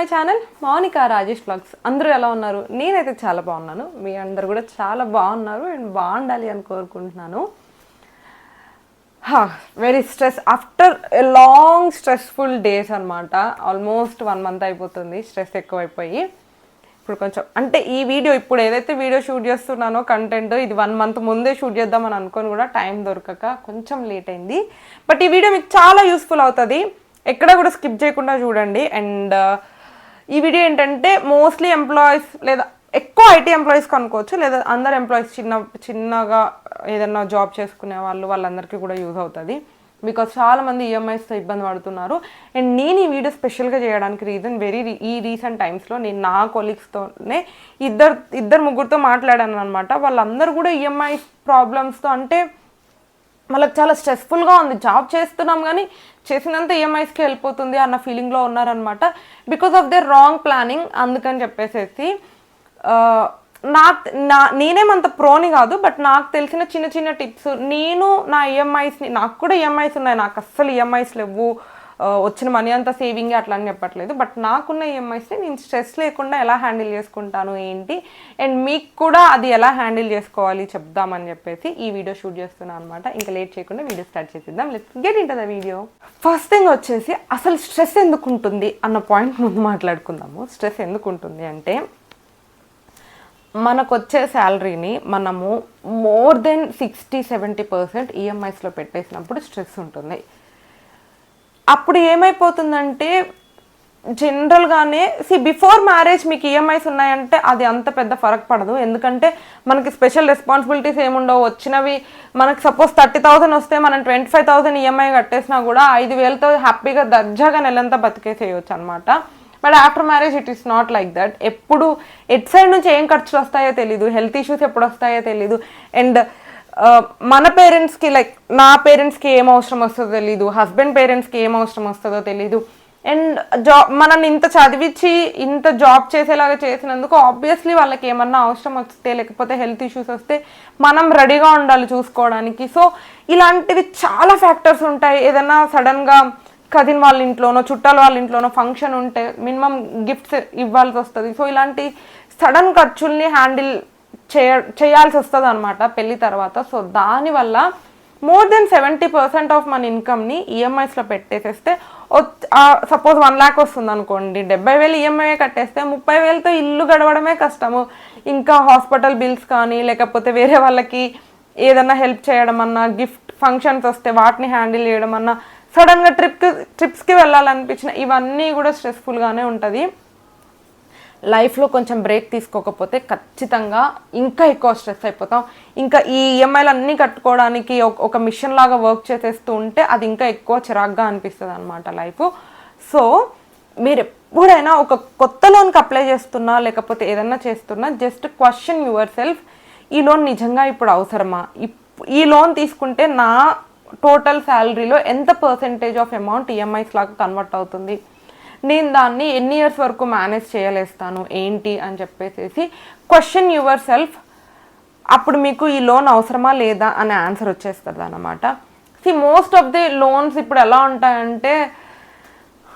My channel Mounika Rajesh vlogs. అందరూ ఎలా ఉన్నారు? నేనైతే చాలా బాగున్నాను. మీ అందరు కూడా చాలా బాగున్నారు అండ్ బాగుండాలి అని కోరుకుంటున్నాను. Very stress after a long stressful days అనమాట ఆల్మోస్ట్ వన్ మంత్ అయిపోతుంది స్ట్రెస్ ఎక్కువైపోయి. ఇప్పుడు కొంచెం అంటే ఈ వీడియో ఇప్పుడు ఏదైతే వీడియో షూట్ చేస్తున్నానో కంటెంట్ ఇది వన్ మంత్ ముందే షూట్ చేద్దామని అనుకొని కూడా టైం దొరకక కొంచెం లేట్ అయింది. బట్ ఈ వీడియో మీకు చాలా యూస్ఫుల్ అవుతుంది. ఎక్కడ కూడా స్కిప్ చేయకుండా చూడండి. అండ్ ఈ వీడియో ఏంటంటే మోస్ట్లీ ఎంప్లాయీస్ లేదా ఎక్కువ ఐటీ ఎంప్లాయీస్కి అనుకోవచ్చు లేదా అందరు ఎంప్లాయీస్ చిన్న చిన్నగా ఏదైనా జాబ్ చేసుకునే వాళ్ళు వాళ్ళందరికీ కూడా యూజ్ అవుతుంది. బికాస్ చాలా మంది ఈఎంఐస్తో ఇబ్బంది పడుతున్నారు. అండ్ నేను ఈ వీడియో స్పెషల్గా చేయడానికి రీజన్ వెరీ ఈ రీసెంట్ టైమ్స్లో నేను నా కొలీగ్స్తోనే ఇద్దరు ఇద్దరు ముగ్గురితో మాట్లాడాను అనమాట వాళ్ళందరూ కూడా ఈఎంఐ ప్రాబ్లమ్స్తో అంటే వాళ్ళకి చాలా స్ట్రెస్ఫుల్గా ఉంది. జాబ్ చేస్తున్నాం కానీ చేసినంత ఈఎంఐస్కి వెళ్ళిపోతుంది అన్న ఫీలింగ్లో ఉన్నారనమాట because of the wrong planning అందుకని చెప్పేసేసి నాకు నా నా నేనేమంత ప్రోని కాదు బట్ నాకు తెలిసిన చిన్న చిన్న టిప్స్ నేను నా ఈఎంఐస్ని నాకు కూడా ఈఎంఐస్ ఉన్నాయి. నాకు అస్సలు ఈఎంఐస్ లేవు. వచ్చిన మనీ అంతా సేవింగ్ అట్లా అని చెప్పట్లేదు. బట్ నాకున్న ఈఎంఐస్ని నేను స్ట్రెస్ లేకుండా ఎలా హ్యాండిల్ చేసుకుంటాను ఏంటి? అండ్ మీకు కూడా అది ఎలా హ్యాండిల్ చేసుకోవాలి చెప్దామని చెప్పేసి ఈ వీడియో షూట్ చేస్తున్నాను అనమాట ఇంకా లేట్ చేయకుండా వీడియో స్టార్ట్ చేసేద్దాం. Let's get into the video first thing వచ్చేసి అసలు స్ట్రెస్ ఎందుకు ఉంటుంది అన్న పాయింట్ ముందు మాట్లాడుకుందాము. స్ట్రెస్ ఎందుకు ఉంటుంది అంటే మనకు వచ్చే శాలరీని మనము more than sixty seventy percent ఈఎంఐస్లో పెట్టేసినప్పుడు స్ట్రెస్ ఉంటుంది. అప్పుడు ఏమైపోతుందంటే జనరల్గానే సి బిఫోర్ మ్యారేజ్ మీకు ఈఎంఐస్ ఉన్నాయంటే అది అంత పెద్ద ఫరక్ పడదు. ఎందుకంటే మనకి స్పెషల్ రెస్పాన్సిబిలిటీస్ ఏముండవు. వచ్చినవి మనకి సపోజ్ థర్టీ థౌసండ్ వస్తే మనం ట్వంటీ ఫైవ్ థౌసండ్ ఈఎంఐ కట్టేసినా కూడా ఐదు వేలతో హ్యాపీగా దర్జాగా నెలంతా బతికేసేయచ్చు అనమాట but after marriage it is not like that ఎప్పుడు ఎట్ సైడ్ నుంచి ఏం ఖర్చులు వస్తాయో తెలీదు. హెల్త్ ఇష్యూస్ ఎప్పుడు వస్తాయో తెలీదు. అండ్ మన పేరెంట్స్కి లైక్ నా పేరెంట్స్కి ఏం అవసరం వస్తుందో తెలీదు హస్బెండ్ పేరెంట్స్కి ఏం అవసరం వస్తుందో తెలీదు. అండ్ జాబ్ మనల్ని ఇంత చదివించి ఇంత జాబ్ చేసేలాగా చేసినందుకు ఆబ్వియస్లీ వాళ్ళకి ఏమన్నా అవసరం వస్తే లేకపోతే హెల్త్ ఇష్యూస్ వస్తే మనం రెడీగా ఉండాలి చూసుకోవడానికి. సో ఇలాంటివి చాలా ఫ్యాక్టర్స్ ఉంటాయి. ఏదైనా సడన్గా కజిన్ వాళ్ళ ఇంట్లోనో చుట్టాల వాళ్ళ ఇంట్లోనో ఫంక్షన్ ఉంటే మినిమం గిఫ్ట్స్ ఇవ్వాల్సి వస్తుంది. సో ఇలాంటి సడన్ ఖర్చుల్ని హ్యాండిల్ చేయ చేయాల్సి వస్తుంది అనమాట పెళ్ళి తర్వాత. సో దానివల్ల more then seventy percent of మన ఇన్కమ్ని ఈఎంఐస్లో పెట్టేసేస్తే సపోజ్ వన్ ల్యాక్ వస్తుంది అనుకోండి డెబ్బై వేలు ఈఎంఐ కట్టేస్తే ముప్పై వేలతో ఇల్లు గడవడమే కష్టము. ఇంకా హాస్పిటల్ బిల్స్ కానీ లేకపోతే వేరే వాళ్ళకి ఏదన్నా హెల్ప్ చేయడం అన్నా గిఫ్ట్ ఫంక్షన్స్ వస్తే వాటిని హ్యాండిల్ చేయడం అన్నా సడన్గా ట్రిప్కి ట్రిప్స్కి వెళ్ళాలనిపించిన ఇవన్నీ కూడా స్ట్రెస్ఫుల్గానే ఉంటుంది. లైఫ్లో కొంచెం బ్రేక్ తీసుకోకపోతే ఖచ్చితంగా ఇంకా ఎక్కువ స్ట్రెస్ అయిపోతాం. ఇంకా ఈ ఈఎంఐలు అన్నీ కట్టుకోవడానికి ఒక- ఒక మిషన్ లాగా వర్క్ చేసేస్తూ ఉంటే అది ఇంకా ఎక్కువ చిరాగ్గా అనిపిస్తుంది అనమాట లైఫ్. సో మీరు ఎప్పుడైనా ఒక కొత్త లోన్కి అప్లై చేస్తున్నా లేకపోతే ఏదన్నా చేస్తున్నా జస్ట్ క్వశ్చన్ యువర్ సెల్ఫ్ ఈ లోన్ నిజంగా ఇప్పుడు అవసరమా? ఇప్- ఈ లోన్ తీసుకుంటే నా టోటల్ శాలరీలో ఎంత పర్సెంటేజ్ ఆఫ్ అమౌంట్ ఈఎంఐస్ లాగా కన్వర్ట్ అవుతుంది? నేను దాన్ని ఎన్ని ఇయర్స్ వరకు మేనేజ్ చేయలేస్తాను ఏంటి అని చెప్పేసి క్వశ్చన్ యువర్ సెల్ఫ్ అప్పుడు మీకు ఈ లోన్ అవసరమా లేదా అనే ఆన్సర్ వచ్చేస్తుంది అనమాట see most of the loans ఇప్పుడు ఎలా ఉంటాయంటే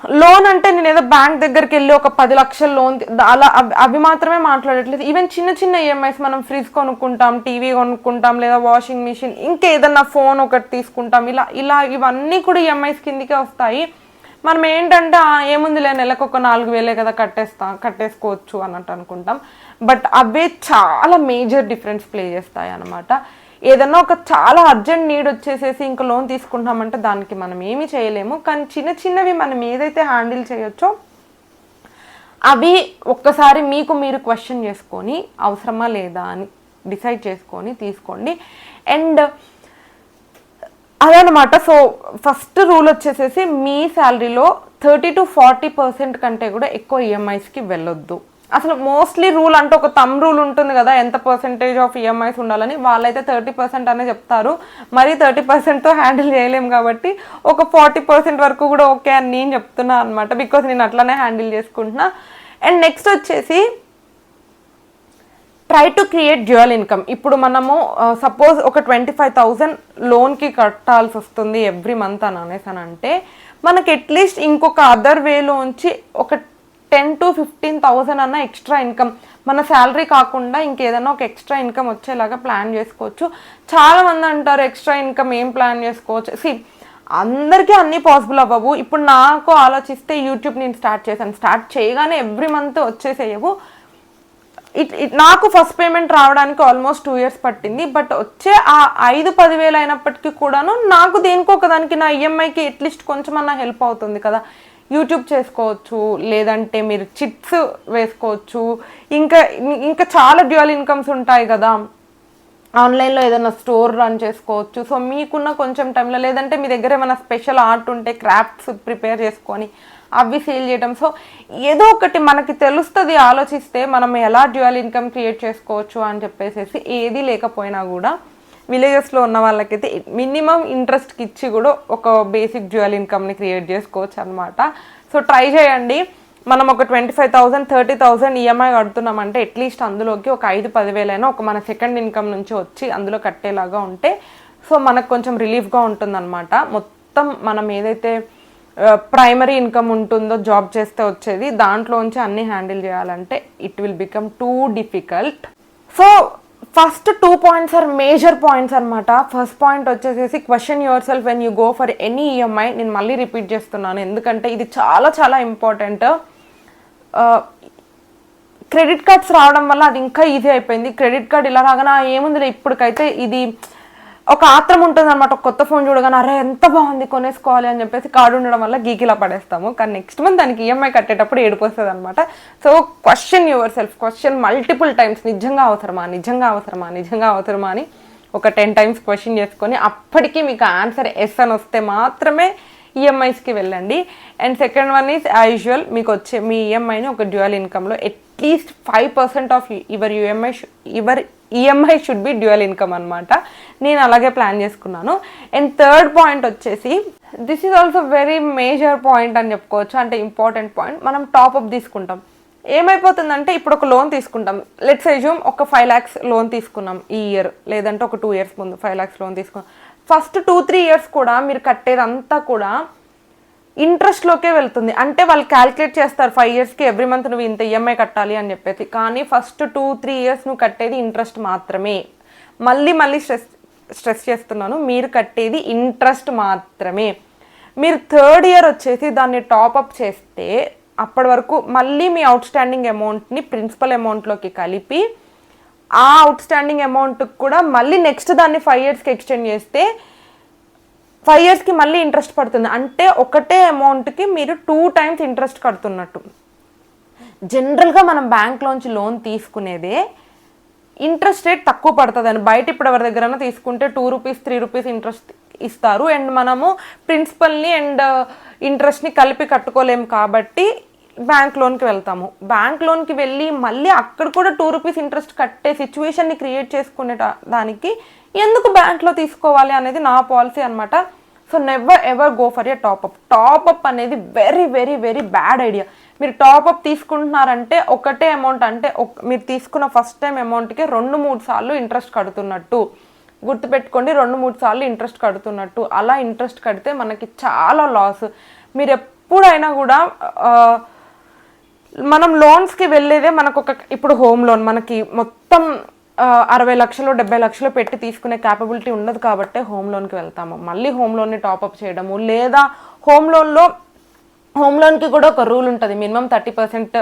లోన్ అంటే నేను ఏదో బ్యాంక్ దగ్గరికి వెళ్ళి ఒక పది లక్షల లోన్ అలా అవి- మాత్రమే మాట్లాడట్లేదు. ఈవెన్ చిన్న చిన్న ఈఎంఐస్ మనం ఫ్రిడ్జ్ కొనుక్కుంటాం టీవీ కొనుక్కుంటాం లేదా వాషింగ్ మిషన్ ఇంకేదన్నా ఫోన్ ఒకటి తీసుకుంటాం ఇలా ఇలా ఇవన్నీ కూడా ఈఎంఐస్ కిందికే వస్తాయి. మనం ఏంటంటే ఏముందిలే నెలకు ఒక నాలుగు వేలే కదా కట్టేస్తాం కట్టేసుకోవచ్చు అన్నట్టు అనుకుంటాం. బట్ అవే చాలా మేజర్ డిఫరెన్స్ ప్లే చేస్తాయి అనమాట ఏదన్నా ఒక చాలా అర్జెంట్ నీడ్ వచ్చేసేసి ఇంకా లోన్ తీసుకుంటామంటే దానికి మనం ఏమీ చేయలేము. కానీ చిన్న చిన్నవి మనం ఏదైతే హ్యాండిల్ చేయొచ్చో అవి ఒక్కసారి మీకు మీరు క్వశ్చన్ చేసుకొని అవసరమా లేదా అని డిసైడ్ చేసుకొని తీసుకోండి. అండ్ అదనమాట సో ఫస్ట్ రూల్ వచ్చేసేసి మీ శాలరీలో థర్టీ టు ఫార్టీ పర్సెంట్ కంటే కూడా ఎక్కువ ఈఎంఐస్కి వెళ్ళొద్దు. అసలు మోస్ట్లీ రూల్ అంటే ఒక తమ్ రూల్ ఉంటుంది కదా ఎంత పర్సెంటేజ్ ఆఫ్ ఈఎంఐస్ ఉండాలని. వాళ్ళైతే థర్టీ పర్సెంట్ అనే చెప్తారు. మరీ థర్టీ పర్సెంట్తో హ్యాండిల్ చేయలేము కాబట్టి ఒక ఫార్టీ పర్సెంట్ వరకు కూడా ఓకే అని నేను చెప్తున్నా అనమాట బికాస్ నేను అట్లానే హ్యాండిల్ చేసుకుంటున్నా. అండ్ నెక్స్ట్ వచ్చేసి try to create dual income ఇప్పుడు మనము uh, సపోజ్ ఒక ట్వంటీ ఫైవ్ థౌజండ్ లోన్కి కట్టాల్సి వస్తుంది ఎవ్రీ మంత్ అని అనేసి అని అంటే మనకి అట్లీస్ట్ ఇంకొక అదర్ వేలోంచి ఒక టెన్ టు ఫిఫ్టీన్ థౌజండ్ అన్న ఎక్స్ట్రా ఇన్కమ్ మన శాలరీ కాకుండా ఇంకేదైనా ఒక ఎక్స్ట్రా ఇన్కమ్ వచ్చేలాగా ప్లాన్ చేసుకోవచ్చు. చాలా మంది అంటారు ఎక్స్ట్రా ఇన్కమ్ ఏం ప్లాన్ చేసుకోవచ్చు? సి అందరికీ అన్నీ పాసిబుల్ అవ్వవు. ఇప్పుడు నాకు ఆలోచిస్తే యూట్యూబ్ నేను స్టార్ట్ చేశాను. స్టార్ట్ చేయగానే ఎవ్రీ మంత్ వచ్చేసేయవు. ఇట్ ఇట్ నాకు ఫస్ట్ పేమెంట్ రావడానికి ఆల్మోస్ట్ టూ ఇయర్స్ పట్టింది. బట్ వచ్చే ఆ ఐదు పదివేలు అయినప్పటికీ కూడాను నాకు దేనికో ఒకదానికి నా ఈఎంఐకి అట్లీస్ట్ కొంచెం అన్న హెల్ప్ అవుతుంది కదా. యూట్యూబ్ చేసుకోవచ్చు లేదంటే మీరు చిట్స్ వేసుకోవచ్చు. ఇంకా ఇంకా చాలా డ్యూయల్ ఇన్కమ్స్ ఉంటాయి కదా. ఆన్లైన్లో ఏదైనా స్టోర్ రన్ చేసుకోవచ్చు. సో మీకున్న కొంచెం టైంలో లేదంటే మీ దగ్గర ఏమైనా స్పెషల్ ఆర్ట్ ఉంటే క్రాఫ్ట్స్ ప్రిపేర్ చేసుకొని అవి సేల్ చేయడం సో ఏదో ఒకటి మనకి తెలుస్తుంది ఆలోచిస్తే మనం ఎలా డ్యూయల్ ఇన్కమ్ క్రియేట్ చేసుకోవచ్చు అని చెప్పేసి ఏది లేకపోయినా కూడా విలేజెస్లో ఉన్న వాళ్ళకైతే మినిమం ఇంట్రెస్ట్కి ఇచ్చి కూడా ఒక బేసిక్ డ్యూయల్ ఇన్కమ్ని క్రియేట్ చేసుకోవచ్చు అనమాట సో ట్రై చేయండి. మనం ఒక twenty five thousand thirty thousand EMI కడుతున్నామంటే at least అందులోకి ఒక ఐదు పదివేలైనా ఒక మన సెకండ్ ఇన్కమ్ నుంచి వచ్చి అందులో కట్టేలాగా ఉంటే సో మనకు కొంచెం రిలీఫ్గా ఉంటుందన్నమాట. మొత్తం మనం ఏదైతే ప్రైమరీ ఇన్కమ్ ఉంటుందో జాబ్ చేస్తే వచ్చేది దాంట్లోంచి అన్ని హ్యాండిల్ చేయాలంటే it will become too difficult so first two points are major points అనమాట ఫస్ట్ పాయింట్ వచ్చేసేసి question yourself when you go for any EMI నేను మళ్ళీ రిపీట్ చేస్తున్నాను. ఎందుకంటే ఇది చాలా చాలా ఇంపార్టెంట్ క్రెడిట్ కార్డ్స్ రావడం వల్ల అది ఇంకా ఈజీ అయిపోయింది. క్రెడిట్ కార్డ్ ఇలా రాగానే ఏముంది ఏముందిలే ఇప్పటికైతే ఇది ఒక ఆత్రం ఉంటుంది అనమాట ఒక కొత్త ఫోన్ చూడగానే అరే ఎంత బాగుంది కొనేసుకోవాలి అని చెప్పేసి కార్డు ఉండడం వల్ల గీకిలా పడేస్తాము. కానీ నెక్స్ట్ మంత్ దానికి ఈఎంఐ కట్టేటప్పుడు ఏడిపోతుంది అనమాట so question yourself question multiple times నిజంగా అవసరమా? నిజంగా అవసరమా? నిజంగా అవసరమా? అని ఒక టెన్ టైమ్స్ క్వశ్చన్ చేసుకొని అప్పటికి మీకు ఆన్సర్ ఎస్ అని వస్తే మాత్రమే ఈఎంఐస్కి వెళ్ళండి. And second one is usual మీకు వచ్చే మీ ఈఎంఐని ఒక dual ఇన్కమ్లో at least five percent of your UMI your EMI should be dual income అనమాట నేను అలాగే ప్లాన్ చేసుకున్నాను. అండ్ థర్డ్ పాయింట్ వచ్చేసి this is also very major point అని చెప్పుకోవచ్చు. అంటే ఇంపార్టెంట్ పాయింట్ మనం టాప్అప్ తీసుకుంటాం. ఏమైపోతుందంటే ఇప్పుడు ఒక లోన్ తీసుకుంటాం. లెట్స్ ఎజ్యూమ్ ఒక ఫైవ్ ల్యాక్స్ లోన్ తీసుకున్నాం ఈ ఇయర్ లేదంటే ఒక టూ ఇయర్స్ ముందు ఫైవ్ ల్యాక్స్ లోన్ తీసుకున్నాం. ఫస్ట్ టూ త్రీ ఇయర్స్ కూడా మీరు కట్టేదంతా కూడా ఇంట్రెస్ట్లోకే వెళ్తుంది. అంటే వాళ్ళు క్యాల్కులేట్ చేస్తారు ఫైవ్ ఇయర్స్కి ఎవ్రీ మంత్ నువ్వు ఇంత ఈఎంఐ కట్టాలి అని చెప్పేసి. కానీ ఫస్ట్ టూ త్రీ ఇయర్స్ నువ్వు కట్టేది ఇంట్రెస్ట్ మాత్రమే. మళ్ళీ మళ్ళీ స్ట్రెస్ స్ట్రెస్ చేస్తున్నాను మీరు కట్టేది ఇంట్రెస్ట్ మాత్రమే. మీరు థర్డ్ ఇయర్ వచ్చేసి దాన్ని టాప్అప్ చేస్తే అప్పటి వరకు మళ్ళీ మీ అవుట్ స్టాండింగ్ అమౌంట్ని ప్రిన్సిపల్ అమౌంట్లోకి కలిపి ఆ అవుట్ స్టాండింగ్ అమౌంట్కి కూడా మళ్ళీ నెక్స్ట్ దాన్ని ఫైవ్ ఇయర్స్కి ఎక్స్టెండ్ చేస్తే ఫైవ్ ఇయర్స్కి మళ్ళీ ఇంట్రెస్ట్ పడుతుంది. అంటే ఒకటే అమౌంట్కి మీరు టూ టైమ్స్ ఇంట్రెస్ట్ కడుతున్నట్టు. జనరల్గా మనం బ్యాంక్లోంచి లోన్ తీసుకునేదే ఇంట్రెస్ట్ రేట్ తక్కువ పడుతుంది అని. బయట ఇప్పుడు ఎవరి దగ్గర తీసుకుంటే two rupees three rupees interest ఇస్తారు. అండ్ మనము ప్రిన్సిపల్ని అండ్ ఇంట్రెస్ట్ని కలిపి కట్టుకోలేము కాబట్టి బ్యాంక్ లోన్కి వెళ్తాము. బ్యాంక్ లోన్కి వెళ్ళి మళ్ళీ అక్కడ కూడా టూ రూపీస్ ఇంట్రెస్ట్ కట్టే సిచ్యువేషన్ని క్రియేట్ చేసుకునే దానికి ఎందుకు బ్యాంక్లో తీసుకోవాలి అనేది నా పాలసీ అనమాట so never ever go for a top up top up అనేది very very very bad idea మీరు టాప్అప్ తీసుకుంటున్నారంటే ఒకటే అమౌంట్ అంటే ఒక- మీరు తీసుకున్న ఫస్ట్ టైం అమౌంట్కి రెండు మూడు సార్లు ఇంట్రెస్ట్ కడుతున్నట్టు. గుర్తుపెట్టుకోండి రెండు మూడు సార్లు ఇంట్రెస్ట్ కడుతున్నట్టు. అలా ఇంట్రెస్ట్ కడితే మనకి చాలా లాస్ మీరు ఎప్పుడైనా కూడా మనం లోన్స్కి వెళ్ళేదే మనకు ఒక ఇప్పుడు హోమ్ లోన్ మనకి మొత్తం అరవై లక్షలు డెబ్బై లక్షలు పెట్టి తీసుకునే క్యాపబిలిటీ ఉండదు కాబట్టి హోమ్ లోన్కి వెళ్తాము. మళ్ళీ హోమ్ లోన్ని టాప్అప్ చేయడము లేదా హోమ్ లోన్లో హోమ్ లోన్కి కూడా ఒక రూల్ ఉంటుంది. Minimum thirty percent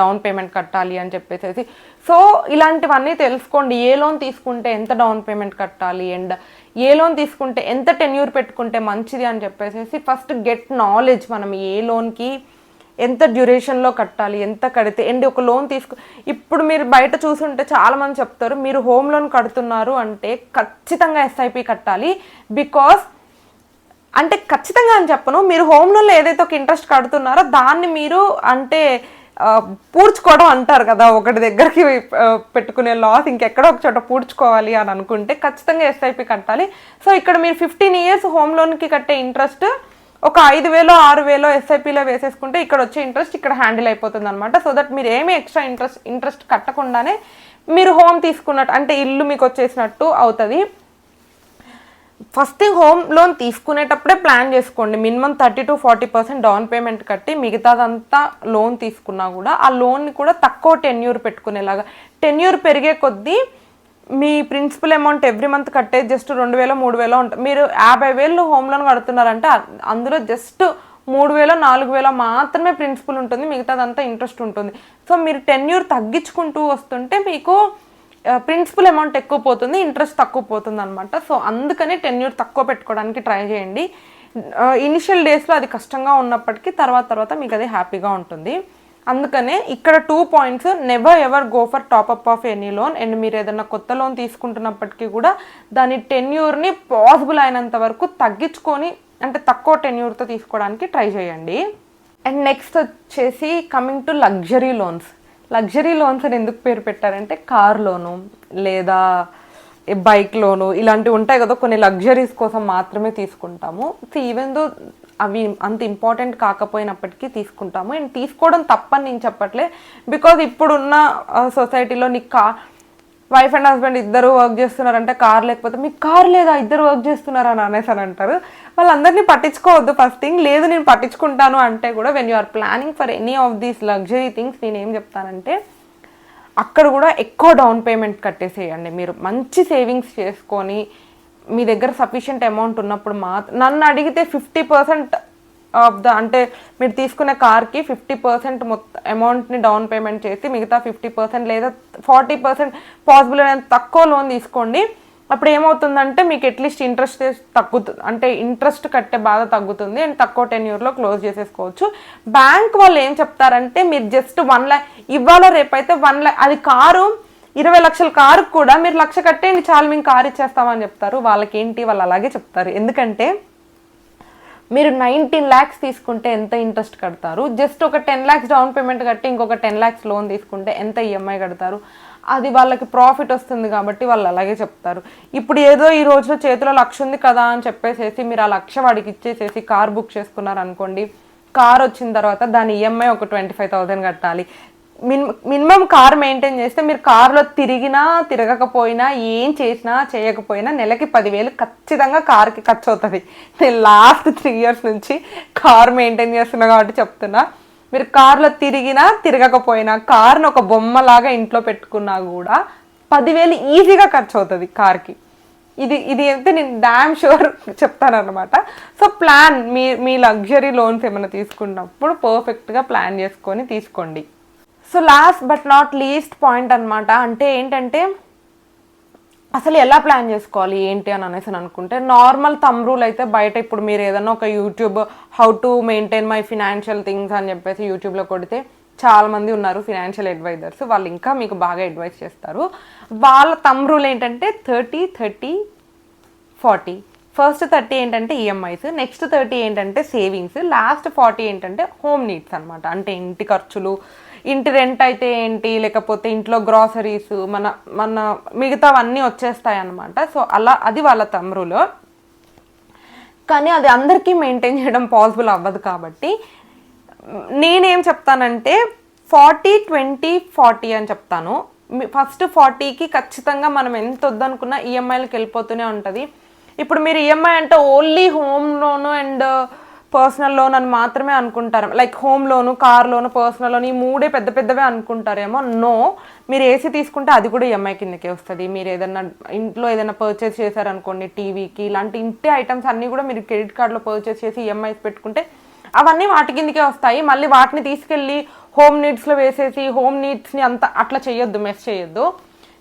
down payment కట్టాలి అని చెప్పేసి సో ఇలాంటివన్నీ తెలుసుకోండి. ఏ లోన్ తీసుకుంటే ఎంత డౌన్ పేమెంట్ కట్టాలి? అండ్ ఏ లోన్ తీసుకుంటే ఎంత టెన్యూర్ పెట్టుకుంటే మంచిది అని చెప్పేసి ఫస్ట్ గెట్ నాలెడ్జ్ మనం ఏ లోన్కి ఎంత డ్యూరేషన్లో కట్టాలి ఎంత కడితే అండ్ ఒక లోన్ తీసుకు ఇప్పుడు మీరు బయట చూసుంటే చాలా మంది చెప్తారు మీరు హోమ్ లోన్ కడుతున్నారు అంటే ఖచ్చితంగా ఎస్ఐపి కట్టాలి బికాస్ అంటే ఖచ్చితంగా అని చెప్పను మీరు హోమ్ లోన్లో ఏదైతే ఒక ఇంట్రెస్ట్ కడుతున్నారో దాన్ని మీరు అంటే పూడ్చుకోవడం అంటారు కదా ఒకటి దగ్గరికి పెట్టుకునే లాస్ ఇంకెక్కడో ఒక చోట పూడ్చుకోవాలి అని అనుకుంటే ఖచ్చితంగా ఎస్ఐపి కట్టాలి. సో ఇక్కడ మీరు ఫిఫ్టీన్ ఇయర్స్ హోమ్ లోన్కి కట్టే ఇంట్రెస్ట్ ఒక ఐదు వేలో ఆరు వేలో ఎస్ఐపిలో వేసేసుకుంటే ఇక్కడ వచ్చే ఇంట్రెస్ట్ ఇక్కడ హ్యాండిల్ అయిపోతుంది అనమాట సో దట్ మీరు ఏమీ ఎక్స్ట్రా ఇంట్రెస్ట్ ఇంట్రెస్ట్ కట్టకుండానే మీరు హోమ్ తీసుకున్నట్టు అంటే ఇల్లు మీకు వచ్చేసినట్టు అవుతుంది. ఫస్ట్ థింగ్ హోమ్ లోన్ తీసుకునేటప్పుడే ప్లాన్ చేసుకోండి. Minimum thirty to forty percent down payment కట్టి మిగతాదంతా లోన్ తీసుకున్నా కూడా ఆ లోన్ని కూడా తక్కువ టెన్యూర్ పెట్టుకునేలాగా. టెన్యూర్ పెరిగే కొద్దీ మీ ప్రిన్సిపల్ అమౌంట్ ఎవ్రీ మంత్ కట్టేది జస్ట్ రెండు వేలు మూడు వేలో ఉంటుంది మీరు యాభై వేలు హోమ్ లోన్ కడుతున్నారంటే అందులో జస్ట్ మూడు వేలో నాలుగు వేల మాత్రమే ప్రిన్సిపల్ ఉంటుంది మిగతాదంతా ఇంట్రెస్ట్ ఉంటుంది. సో మీరు టెన్యూర్ తగ్గించుకుంటూ వస్తుంటే మీకు ప్రిన్సిపల్ అమౌంట్ ఎక్కువ పోతుంది ఇంట్రెస్ట్ తక్కువ పోతుంది అనమాట సో అందుకని టెన్యూర్ తక్కువ పెట్టుకోవడానికి ట్రై చేయండి. ఇనిషియల్ డేస్లో అది కష్టంగా ఉన్నప్పటికీ తర్వాత తర్వాత మీకు అది హ్యాపీగా ఉంటుంది. అందుకనే ఇక్కడ two points never ever go for top up of any loan and మీరు ఏదైనా కొత్త లోన్ తీసుకుంటున్నప్పటికీ కూడా దాని టెన్యూర్ని పాసిబుల్ అయినంత వరకు తగ్గించుకొని అంటే తక్కువ టెన్యూర్తో తీసుకోవడానికి ట్రై చేయండి. అండ్ నెక్స్ట్ వచ్చేసి coming to luxury loans luxury loans అని ఎందుకు పేరు పెట్టారంటే కార్ లోను లేదా బైక్ లోను ఇలాంటివి ఉంటాయి కదా కొన్ని లగ్జరీస్ కోసం మాత్రమే తీసుకుంటాము. సో ఈవెన్ దో అవి అంత ఇంపార్టెంట్ కాకపోయినప్పటికీ తీసుకుంటాము. అండ్ తీసుకోవడం తప్పని నేను చెప్పట్లే. బికాజ్ ఇప్పుడున్న సొసైటీలో నీకు కా వైఫ్ అండ్ హస్బెండ్ ఇద్దరు వర్క్ చేస్తున్నారంటే కార్ లేకపోతే మీకు కార్ లేదా? ఇద్దరు వర్క్ చేస్తున్నారా? అని అనేసి అని అంటారు. వాళ్ళందరినీ పట్టించుకోవద్దు ఫస్ట్ థింగ్ లేదు నేను పట్టించుకుంటాను అంటే కూడా when you are planning for any of these luxury things నేను ఏం చెప్తానంటే అక్కడ కూడా ఎక్కువ డౌన్ పేమెంట్ కట్టేసేయండి. మీరు మంచి సేవింగ్స్ చేసుకొని మీ దగ్గర సఫిషియంట్ అమౌంట్ ఉన్నప్పుడు మాత్రం నన్ను అడిగితే ఫిఫ్టీ పర్సెంట్ ఆఫ్ ద అంటే మీరు తీసుకునే కార్కి ఫిఫ్టీ పర్సెంట్ మొత్తం అమౌంట్ని డౌన్ పేమెంట్ చేసి మిగతా ఫిఫ్టీ పర్సెంట్ లేదా ఫార్టీ పర్సెంట్ పాసిబుల్ అయినంత తక్కువ లోన్ తీసుకోండి. అప్పుడు ఏమవుతుందంటే మీకు అట్లీస్ట్ ఇంట్రెస్ట్ తగ్గుతుంది అంటే ఇంట్రెస్ట్ కట్టే బాధ తగ్గుతుంది అండ్ తక్కువ టెన్యూర్లో క్లోజ్ చేసేసుకోవచ్చు. బ్యాంక్ వాళ్ళు ఏం చెప్తారంటే మీరు జస్ట్ వన్ ల్యాక్ ఇవాళ రేపైతే వన్ ల్యాక్ అది కారు ఇరవై లక్షల కారు కూడా మీరు లక్ష కట్టేయండి చాలు మేము కారు ఇచ్చేస్తామని చెప్తారు. వాళ్ళకి ఏంటి వాళ్ళు అలాగే చెప్తారు. ఎందుకంటే మీరు నైన్టీన్ ల్యాక్స్ తీసుకుంటే ఎంత ఇంట్రెస్ట్ కడతారు? జస్ట్ ఒక టెన్ ల్యాక్స్ డౌన్ పేమెంట్ కట్టి ఇంకొక టెన్ ల్యాక్స్ లోన్ తీసుకుంటే ఎంత ఈఎంఐ కడతారు? అది వాళ్ళకి ప్రాఫిట్ వస్తుంది కాబట్టి వాళ్ళు అలాగే చెప్తారు. ఇప్పుడు ఏదో ఈ రోజులో చేతిలో లక్ష ఉంది కదా అని చెప్పేసేసి మీరు ఆ లక్ష వాడికి ఇచ్చేసేసి కార్ బుక్ చేసుకున్నారు అనుకోండి కార్ వచ్చిన తర్వాత దాని ఈఎంఐ ఒక ట్వంటీ ఫైవ్ థౌసండ్ కట్టాలి. మిన్ మినిమం కార్ మెయింటైన్ చేస్తే మీరు కార్లో తిరిగినా తిరగకపోయినా ఏం చేసినా చేయకపోయినా నెలకి పదివేలు ఖచ్చితంగా కార్కి ఖర్చు అవుతుంది నేను లాస్ట్ త్రీ ఇయర్స్ నుంచి కార్ మెయింటైన్ చేస్తున్నా కాబట్టి చెప్తున్నా. మీరు కార్లో తిరిగినా తిరగకపోయినా కార్ను ఒక బొమ్మలాగా ఇంట్లో పెట్టుకున్నా కూడా పదివేలు ఈజీగా ఖర్చు అవుతుంది కార్కి. ఇది ఇది అయితే నేను డామ్ షూర్ చెప్తానమాట సో ప్లాన్ మీ మీ లగ్జరీ లోన్స్ ఏమైనా తీసుకున్నప్పుడు పర్ఫెక్ట్గా ప్లాన్ చేసుకొని తీసుకోండి. So last but not least point అనమాట అంటే ఏంటంటే అసలు ఎలా ప్లాన్ చేసుకోవాలి ఏంటి అని అనేసి అనుకుంటే నార్మల్ తమ్ రూల్ అయితే బయట ఇప్పుడు మీరు ఏదైనా ఒక YouTube how to maintain my financial things అని చెప్పేసి యూట్యూబ్లో కొడితే చాలామంది ఉన్నారు ఫినాన్షియల్ అడ్వైజర్స్ వాళ్ళు ఇంకా మీకు బాగా అడ్వైస్ చేస్తారు. వాళ్ళ తమ్ రూల్ ఏంటంటే thirty thirty forty first thirty ఏంటంటే ఈఎంఐస్ నెక్స్ట్ థర్టీ ఏంటంటే సేవింగ్స్ లాస్ట్ ఫార్టీ ఏంటంటే హోమ్ నీడ్స్ అనమాట అంటే ఇంటి ఖర్చులు ఇంటి రెంట్ అయితే ఏంటి లేకపోతే ఇంట్లో గ్రాసరీస్ మన మన మిగతావన్నీ వచ్చేస్తాయి అనమాట సో అలా అది వాళ్ళ తమ్రులో కానీ అది అందరికీ మెయింటైన్ చేయడం పాసిబుల్ అవ్వదు కాబట్టి నేనేం చెప్తానంటే ఫార్టీ ట్వంటీ ఫార్టీ అని చెప్తాను. ఫస్ట్ ఫార్టీకి ఖచ్చితంగా మనం ఎంత వద్దనుకున్నా ఈఎంఐలకు వెళ్ళిపోతూనే ఉంటుంది. ఇప్పుడు మీరు ఈఎంఐ అంటే only home loan and personal loan అని మాత్రమే అనుకుంటారు. Like home loan car loan personal loan ఈ మూడే పెద్ద పెద్దవే అనుకుంటారేమో. నో మీరు ఏసీ తీసుకుంటే అది కూడా ఈఎంఐ కిందకే వస్తుంది. మీరు ఏదైనా ఇంట్లో ఏదైనా పర్చేస్ చేశారనుకోండి టీవీకి ఇలాంటి ఇంటి ఐటమ్స్ అన్నీ కూడా మీరు క్రెడిట్ కార్డులో పర్చేస్ చేసి ఈఎంఐస్ పెట్టుకుంటే అవన్నీ వాటి కిందకే వస్తాయి. మళ్ళీ వాటిని తీసుకెళ్ళి హోమ్ నీడ్స్లో వేసేసి హోమ్ నీడ్స్ని అంత అట్లా చేయొద్దు మెస్ చేయొద్దు.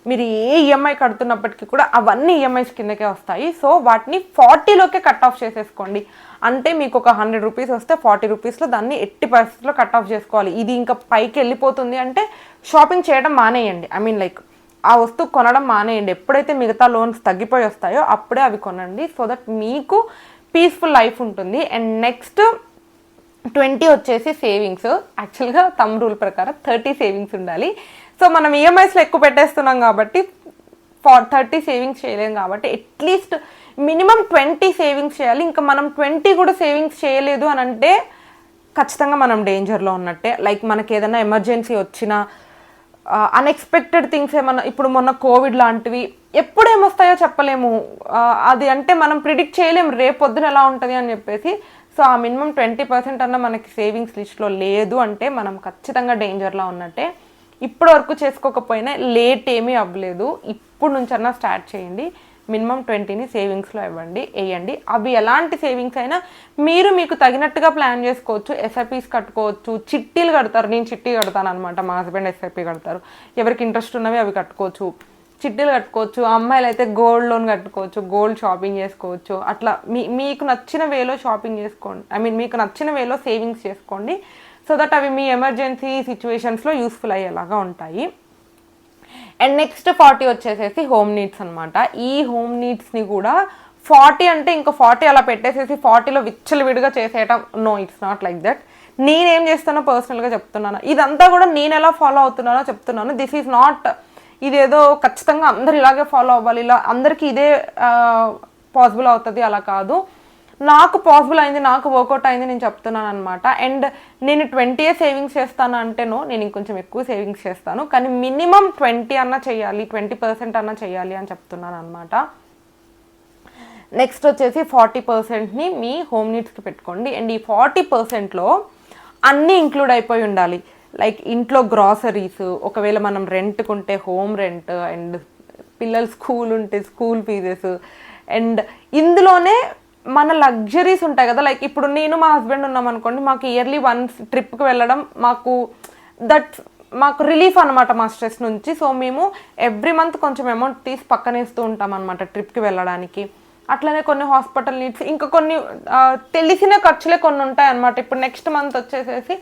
మీరు ఏ ఈఎంఐ కడుతున్నప్పటికీ కూడా అవన్నీ ఈఎంఐస్ కిందకే వస్తాయి. సో వాటిని ఫార్టీలోకే కట్ ఆఫ్ చేసేసుకోండి. అంటే మీకు ఒక హండ్రెడ్ రూపీస్ వస్తే ఫార్టీ రూపీస్లో దాన్ని ఎట్టి పరిస్థితుల్లో కట్ ఆఫ్ చేసుకోవాలి. ఇది ఇంకా పైకి వెళ్ళిపోతుంది అంటే షాపింగ్ చేయడం మానేయండి. ఐ మీన్ లైక్ ఆ వస్తువు కొనడం మానేయండి. ఎప్పుడైతే మిగతా లోన్స్ తగ్గిపోయి వస్తాయో అప్పుడే అవి కొనండి. సో దట్ మీకు పీస్ఫుల్ లైఫ్ ఉంటుంది. అండ్ నెక్స్ట్ ట్వంటీ వచ్చేసి సేవింగ్స్ యాక్చువల్గా తమ్ రూల్ ప్రకారం థర్టీ సేవింగ్స్ ఉండాలి. సో మనం ఈఎంఐస్లో ఎక్కువ పెట్టేస్తున్నాం కాబట్టి ఫార్ థర్టీ సేవింగ్స్ చేయలేం కాబట్టి అట్లీస్ట్ మినిమం ట్వంటీ సేవింగ్స్ చేయాలి. ఇంకా మనం ట్వంటీ కూడా సేవింగ్స్ చేయలేదు అని అంటే ఖచ్చితంగా మనం డేంజర్లో ఉన్నట్టే. లైక్ మనకి ఏదైనా ఎమర్జెన్సీ వచ్చినా అన్ఎక్స్పెక్టెడ్ థింగ్స్ ఏమన్నా ఇప్పుడు మొన్న కోవిడ్ లాంటివి ఎప్పుడు ఏమొస్తాయో చెప్పలేము. అది అంటే మనం ప్రిడిక్ట్ చేయలేము. రేపు పొద్దున ఎలా ఉంటుంది అని చెప్పేసి. సో ఆ మినిమం ట్వంటీ పర్సెంట్ అన్న మనకి సేవింగ్స్ లిస్ట్లో లేదు అంటే మనం ఖచ్చితంగా డేంజర్లో ఉన్నట్టే. ఇప్పటి వరకు చేసుకోకపోయినా లేట్ ఏమీ అవ్వలేదు. ఇప్పుడు నుంచన్నా స్టార్ట్ చేయండి. మినిమం ట్వంటీని సేవింగ్స్లో ఇవ్వండి వేయండి. అవి ఎలాంటి సేవింగ్స్ అయినా మీరు మీకు తగినట్టుగా ప్లాన్ చేసుకోవచ్చు. ఎస్ఐపీస్ కట్టుకోవచ్చు. చిట్టీలు కడతారు. నేను చిట్టి కడతాను అనమాట మా హస్బెండ్ ఎస్ఐపీ కడతారు. ఎవరికి ఇంట్రెస్ట్ ఉన్నవి అవి కట్టుకోవచ్చు. చిట్టీలు కట్టుకోవచ్చు. అమ్మాయిలు అయితే గోల్డ్ లోన్ కట్టుకోవచ్చు. గోల్డ్ షాపింగ్ చేసుకోవచ్చు. అట్లా మీ మీకు నచ్చిన వేలో షాపింగ్ చేసుకోండి. ఐ మీన్ మీకు నచ్చిన వేలో సేవింగ్స్ చేసుకోండి. సో దట్ అవి మీ ఎమర్జెన్సీ సిచ్యువేషన్స్లో యూస్ఫుల్ అయ్యేలాగా ఉంటాయి. అండ్ నెక్స్ట్ ఫార్టీ వచ్చేసేసి హోమ్ నీడ్స్ అనమాట ఈ హోమ్ నీడ్స్ని కూడా ఫార్టీ అంటే ఇంకా ఫార్టీ అలా పెట్టేసేసి ఫార్టీలో విచ్చలవిడిగా చేసేయటం no it's not like that నేనేం చేస్తానో పర్సనల్గా చెప్తున్నాను. ఇదంతా కూడా నేను ఎలా ఫాలో అవుతున్నానో చెప్తున్నాను. దిస్ ఈజ్ నాట్ ఇదేదో ఖచ్చితంగా అందరు ఇలాగే ఫాలో అవ్వాలి. ఇలా అందరికీ ఇదే పాసిబుల్ అవుతుంది అలా కాదు. నాకు పాసిబుల్ అయింది నాకు వర్కౌట్ అయింది నేను చెప్తున్నాను అనమాట అండ్ నేను ట్వంటీ సేవింగ్స్ చేస్తాను అంటేనో నేను ఇంకొంచెం ఎక్కువ సేవింగ్స్ చేస్తాను. కానీ మినిమం ట్వంటీ అన్న చేయాలి ట్వంటీ పర్సెంట్ అన్న చేయాలి అని చెప్తున్నాను అనమాట నెక్స్ట్ వచ్చేసి ఫార్టీ పర్సెంట్ని మీ హోమ్ నీడ్స్కి పెట్టుకోండి. అండ్ ఈ ఫార్టీ పర్సెంట్లో అన్నీ ఇంక్లూడ్ అయిపోయి ఉండాలి. లైక్ ఇంట్లో గ్రాసరీస్ ఒకవేళ మనం రెంట్కుంటే హోమ్ రెంట్ అండ్ పిల్లల స్కూల్ ఉంటే స్కూల్ ఫీజెస్ అండ్ ఇందులోనే మన లగ్జరీస్ ఉంటాయి కదా లైక్ ఇప్పుడు నేను మా హస్బెండ్ ఉన్నాం అనుకోండి మాకు ఇయర్లీ వన్స్ ట్రిప్కి వెళ్ళడం మాకు దట్ మాకు రిలీఫ్ అనమాట మా స్ట్రెస్ నుంచి. సో మేము ఎవ్రీ మంత్ కొంచెం అమౌంట్ తీసి పక్కనేస్తూ ఉంటాం అనమాట ట్రిప్కి వెళ్ళడానికి. అట్లనే కొన్ని హాస్పిటల్ నీడ్స్ ఇంకా కొన్ని తెలిసిన ఖర్చులే కొన్ని ఉంటాయి అనమాట ఇప్పుడు నెక్స్ట్ మంత్ వచ్చేసేసి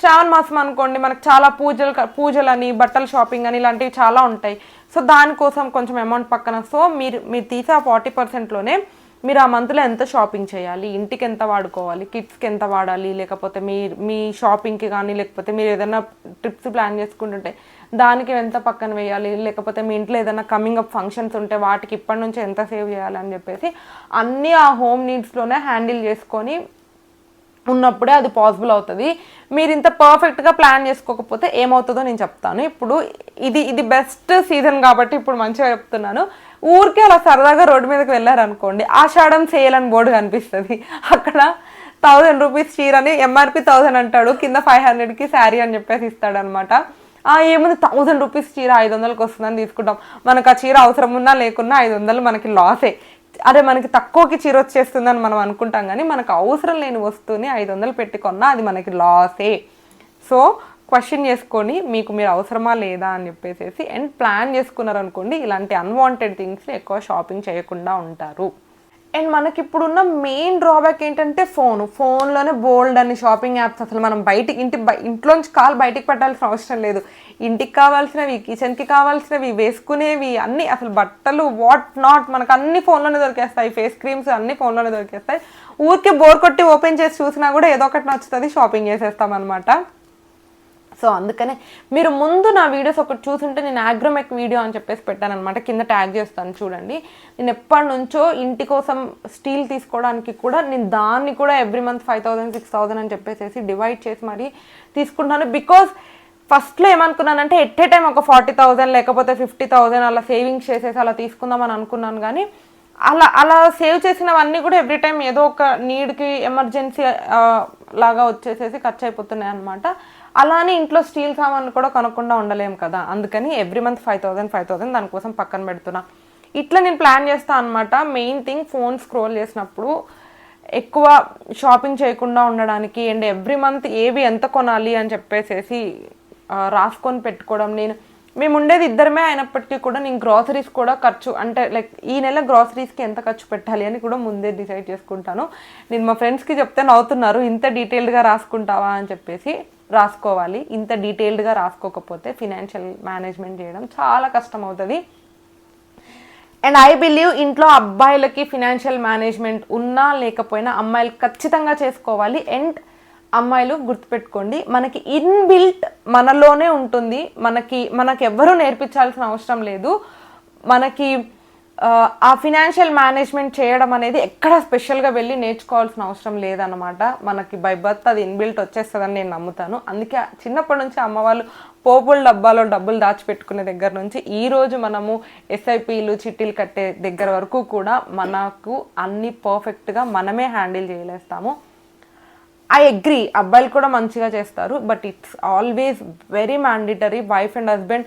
శ్రావణ మాసం అనుకోండి మనకు చాలా పూజలు పూజలని బట్టల షాపింగ్ అని ఇలాంటివి చాలా ఉంటాయి. సో దానికోసం కొంచెం అమౌంట్ పక్కన. సో మీరు మీరు తీసే ఆ ఫార్టీ పర్సెంట్లోనే మీరు ఆ మంత్లో ఎంత షాపింగ్ చేయాలి? ఇంటికి ఎంత వాడుకోవాలి? కిడ్స్కి ఎంత వాడాలి? లేకపోతే మీ మీ షాపింగ్కి కానీ లేకపోతే మీరు ఏదైనా ట్రిప్స్ ప్లాన్ చేసుకుంటుంటే దానికి ఎంత పక్కన వేయాలి? లేకపోతే మీ ఇంట్లో ఏదైనా కమింగ్ అప్ ఫంక్షన్స్ ఉంటే వాటికి ఇప్పటి నుంచి ఎంత సేవ్ చేయాలి అని చెప్పేసి అన్నీ ఆ హోమ్ నీడ్స్లోనే హ్యాండిల్ చేసుకొని ఉన్నప్పుడే అది పాసిబుల్ అవుతుంది. మీరు ఇంత పర్ఫెక్ట్గా ప్లాన్ చేసుకోకపోతే ఏమవుతుందో నేను చెప్తాను. ఇప్పుడు ఇది ఇది బెస్ట్ సీజన్ కాబట్టి ఇప్పుడు మంచిగా చెప్తున్నాను. ఊరికే అలా సరదాగా రోడ్డు మీదకి వెళ్ళారనుకోండి ఆషాఢం సేల్ అని బోర్డు కనిపిస్తుంది. అక్కడ థౌజండ్ రూపీస్ చీర అని ఎంఆర్పి థౌజండ్ అంటాడు కింద ఫైవ్ హండ్రెడ్కి శారీ అని చెప్పేసి ఇస్తాడనమాట. ఏముంది థౌజండ్ రూపీస్ చీర ఐదు వందలకి వస్తుందని తీసుకుంటాం. మనకు ఆ చీర అవసరం ఉన్నా లేకున్నా ఐదు వందలు మనకి లాసే అరే మనకి తక్కువకి చీర వచ్చేస్తుందని మనం అనుకుంటాం కానీ మనకు అవసరం లేని వస్తువుని ఐదు వందలు పెట్టుకున్నా అది మనకి లాసే సో క్వశ్చన్ చేసుకొని మీకు మీరు అవసరమా లేదా అని చెప్పేసి అండ్ ప్లాన్ చేసుకున్నారనుకోండి ఇలాంటి అన్వాంటెడ్ థింగ్స్ని ఎక్కువ షాపింగ్ చేయకుండా ఉంటారు. అండ్ మనకి ఇప్పుడున్న మెయిన్ డ్రాబ్యాక్ ఏంటంటే ఫోన్ ఫోన్లోనే బోల్డ్ అని షాపింగ్ యాప్స్ అసలు మనం బయటికి ఇంటి బయ- ఇంట్లోంచి కాల్ బయటికి పెట్టాల్సిన అవసరం లేదు. ఇంటికి కావాల్సినవి కిచెన్కి కావాల్సినవి వేసుకునేవి అన్నీ అసలు బట్టలు వాట్ నాట్ మనకు అన్ని ఫోన్లోనే దొరికేస్తాయి. ఫేస్ క్రీమ్స్ అన్ని ఫోన్లోనే దొరికేస్తాయి. ఊరికే బోర్ కొట్టి ఓపెన్ చేసి చూసినా కూడా ఏదో ఒకటి నచ్చుతుంది షాపింగ్ చేసేస్తాం అనమాట సో అందుకనే మీరు ముందు నా వీడియోస్ ఒకటి చూసుంటే నేను ఆగ్రోమెక్ వీడియో అని చెప్పేసి పెట్టాను అనమాట కింద ట్యాగ్ చేస్తాను చూడండి. నేను ఎప్పటి నుంచో ఇంటి కోసం స్టీల్ తీసుకోవడానికి కూడా నేను దాన్ని కూడా every month five thousand six thousand అని చెప్పేసి డివైడ్ చేసి మరీ తీసుకుంటాను. బికాస్ ఫస్ట్లో ఏమనుకున్నానంటే ఎట్ ఏ టైం ఒక ఫార్టీ థౌసండ్ లేకపోతే ఫిఫ్టీ థౌసండ్ అలా సేవింగ్స్ చేసేసి అలా తీసుకుందామని అనుకున్నాను కానీ అలా అలా సేవ్ చేసినవన్నీ కూడా ఎవ్రీ టైం ఏదో ఒక నీడ్కి ఎమర్జెన్సీ లాగా వచ్చేసేసి ఖర్చు అయిపోతున్నాయి అనమాట అలానే ఇంట్లో స్టీల్ సామాన్లు కూడా కొనకుండా ఉండలేము కదా. అందుకని every month five thousand five thousand దానికోసం పక్కన పెడుతున్నా. ఇట్లా నేను ప్లాన్ చేస్తాను అనమాట మెయిన్ థింగ్ ఫోన్ స్క్రోల్ చేసినప్పుడు ఎక్కువ షాపింగ్ చేయకుండా ఉండడానికి అండ్ ఎవ్రీ మంత్ ఏవి ఎంత కొనాలి అని చెప్పేసేసి రాసుకొని పెట్టుకోవడం. నేను మేము ఉండేది ఇద్దరమే అయినప్పటికీ కూడా నేను గ్రాసరీస్ కూడా ఖర్చు అంటే లైక్ ఈ నెల గ్రాసరీస్కి ఎంత ఖర్చు పెట్టాలి అని కూడా ముందే డిసైడ్ చేసుకుంటాను. నేను మా ఫ్రెండ్స్కి చెప్తే నవ్వుతున్నారు ఇంత డీటెయిల్డ్గా రాసుకుంటావా? అని చెప్పేసి. రాసుకోవాలి. ఇంత డీటెయిల్డ్గా రాసుకోకపోతే ఫినాన్షియల్ మేనేజ్మెంట్ చేయడం చాలా కష్టం అవుతుంది అండ్ ఐ బిలీవ్ ఇంట్లో అబ్బాయిలకి ఫినాన్షియల్ మేనేజ్మెంట్ ఉన్నా లేకపోయినా అమ్మాయిలు ఖచ్చితంగా చేసుకోవాలి. అండ్ అమ్మాయిలు గుర్తుపెట్టుకోండి మనకి ఇన్బిల్ట్ మనలోనే ఉంటుంది. మనకి మనకెవ్వరూ నేర్పించాల్సిన అవసరం లేదు. మనకి ఆ ఫినాన్షియల్ మేనేజ్మెంట్ చేయడం అనేది ఎక్కడ స్పెషల్గా వెళ్ళి నేర్చుకోవాల్సిన అవసరం లేదన్నమాట. మనకి బై బర్త్ అది ఇన్బిల్ట్ వచ్చేస్తుందని నేను నమ్ముతాను. అందుకే చిన్నప్పటి నుంచి అమ్మ వాళ్ళు పోపుల డబ్బాలో డబ్బులు దాచిపెట్టుకునే దగ్గర నుంచి ఈ రోజు మనము ఎస్ఐపిలు చిట్టీలు కట్టే దగ్గర వరకు కూడా మనకు అన్ని పర్ఫెక్ట్గా మనమే హ్యాండిల్ చేయలేస్తాము. ఐ అగ్రి అబ్బాయిలు కూడా మంచిగా చేస్తారు but it's always very mandatory wife and husband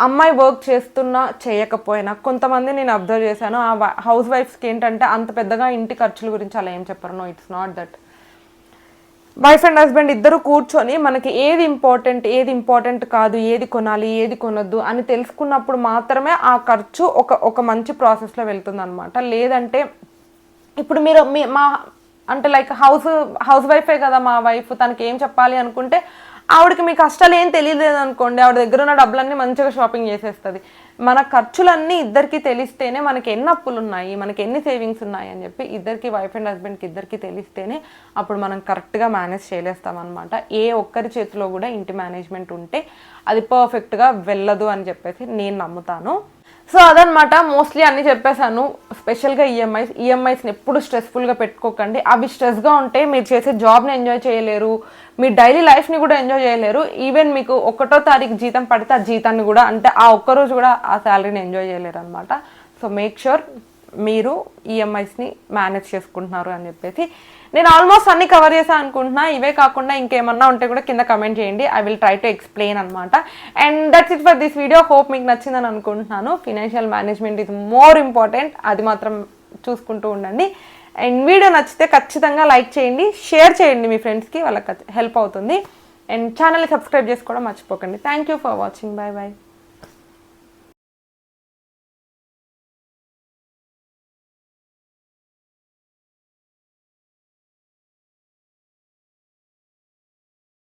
అమ్మాయి వర్క్ చేస్తున్నా చేయకపోయినా కొంతమంది నేను అబ్జర్వ్ చేశాను ఆ హౌస్ వైఫ్స్కి ఏంటంటే అంత పెద్దగా ఇంటి ఖర్చుల గురించి అలా ఏం చెప్పరు. No it's not that. Wife and husband ఇద్దరు కూర్చొని మనకి ఏది ఇంపార్టెంట్ ఏది ఇంపార్టెంట్ కాదు ఏది కొనాలి ఏది కొనొద్దు అని తెలుసుకున్నప్పుడు మాత్రమే ఆ ఖర్చు ఒక ఒక మంచి ప్రాసెస్లో వెళ్తుంది అనమాట లేదంటే ఇప్పుడు మీరు మీ మా అంటే లైక్ హౌస్ హౌస్ వైఫే కదా మా వైఫ్ తనకి ఏం చెప్పాలి అనుకుంటే ఆవిడకి మీ కష్టాలు ఏం తెలియలేదు అనుకోండి ఆవిడ దగ్గర ఉన్న డబ్బులన్నీ మంచిగా షాపింగ్ చేసేస్తుంది. మన ఖర్చులన్నీ ఇద్దరికి తెలిస్తేనే మనకి ఎన్ని అప్పులు ఉన్నాయి మనకి ఎన్ని సేవింగ్స్ ఉన్నాయి అని చెప్పి ఇద్దరికి వైఫ్ అండ్ హస్బెండ్కి ఇద్దరికి తెలిస్తేనే అప్పుడు మనం కరెక్ట్గా మేనేజ్ చేయలేస్తామన్నమాట ఏ ఒక్కరి చేతిలో కూడా ఇంటి మేనేజ్మెంట్ ఉంటే అది పర్ఫెక్ట్గా వెళ్ళదు అని చెప్పేసి నేను నమ్ముతాను. సో అదనమాట మోస్ట్లీ అన్ని చెప్పేశాను. స్పెషల్గా ఈఎంఐస్ ఈఎంఐస్ని ఎప్పుడు స్ట్రెస్ఫుల్గా పెట్టుకోకండి. అవి స్ట్రెస్గా ఉంటే మీరు చేసే జాబ్ని ఎంజాయ్ చేయలేరు. మీ డైలీ లైఫ్ని కూడా ఎంజాయ్ చేయలేరు. ఈవెన్ మీకు ఒకటో తారీఖు జీతం పడితే ఆ జీతాన్ని కూడా అంటే ఆ ఒక్కరోజు కూడా ఆ శాలరీని ఎంజాయ్ చేయలేరు అనమాట సో మేక్ షూర్ మీరు ఈఎంఐస్ని మేనేజ్ చేసుకుంటున్నారు అని చెప్పేసి నేను ఆల్మోస్ట్ అన్ని కవర్ చేశాను అనుకుంటున్నా. ఇవే కాకుండా ఇంకేమన్నా ఉంటే కూడా కింద కమెంట్ చేయండి. I will try to explain అనమాట and that's it for this video hope మీకు నచ్చిందని అనుకుంటున్నాను. Financial management is more important అది మాత్రం చూసుకుంటూ ఉండండి. అండ్ వీడియో నచ్చితే ఖచ్చితంగా లైక్ చేయండి. షేర్ చేయండి మీ ఫ్రెండ్స్కి వాళ్ళకి హెల్ప్ అవుతుంది. అండ్ ఛానల్ని సబ్స్క్రైబ్ చేసుకోవడం మర్చిపోకండి. Thank you for watching bye bye